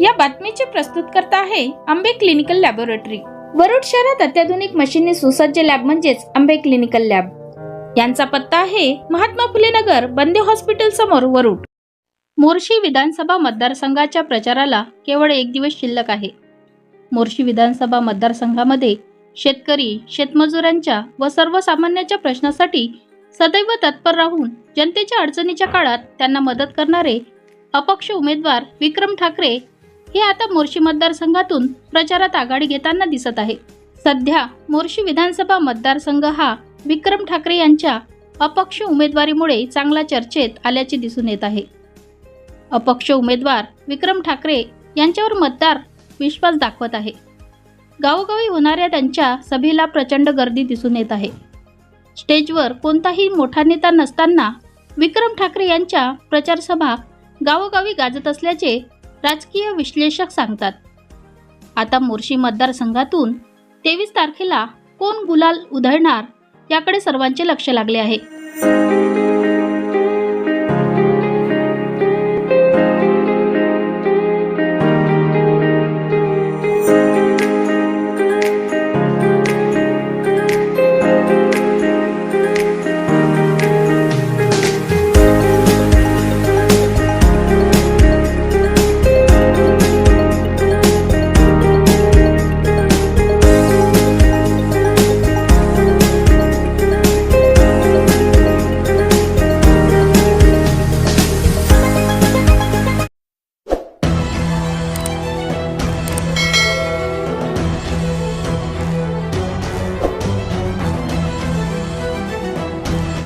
या बातमीचे प्रस्तुत करता आहे आंबे क्लिनिकल लॅबोरेटरी. वरुड शहरात अत्याधुनिक मशीनने सुसज्ज लॅब म्हणजेच आंबे क्लिनिकल लॅब. यांचा पत्ता आहे महात्मा फुले नगर बंदे हॉस्पिटल समोर वरुड. मोर्शी विधानसभा मतदारसंघाच्या प्रचाराला केवळ एक दिवस शिल्लक आहे. मोर्शी विधानसभा मतदारसंघामध्ये शेतकरी शेतमजुरांच्या व सर्वसामान्यांच्या प्रश्नासाठी सदैव तत्पर राहून जनतेच्या अडचणीच्या काळात त्यांना मदत करणारे अपक्ष उमेदवार विक्रम ठाकरे हे आता मोर्शी मतदारसंघातून प्रचारात आघाडी घेताना दिसत आहे. सध्या मोर्शी विधानसभा मतदारसंघ हा विक्रम ठाकरे यांच्या अपक्ष उमेदवारीमुळे चांगला चर्चेत आल्याचे दिसून येत आहे. अपक्ष उमेदवार विक्रम ठाकरे यांच्यावर मतदार विश्वास दाखवत आहे. गावोगावी होणाऱ्या त्यांच्या सभेला प्रचंड गर्दी दिसून येत आहे. स्टेजवर कोणताही मोठा नेता नसताना विक्रम ठाकरे यांच्या प्रचारसभा गावोगावी गाजत असल्याचे राजकीय विश्लेषक सांगतात. आता मोर्शी मतदारसंघातून तेवीस तारखेला कोण गुलाल उधळणार याकडे सर्वांचे लक्ष लागले आहे.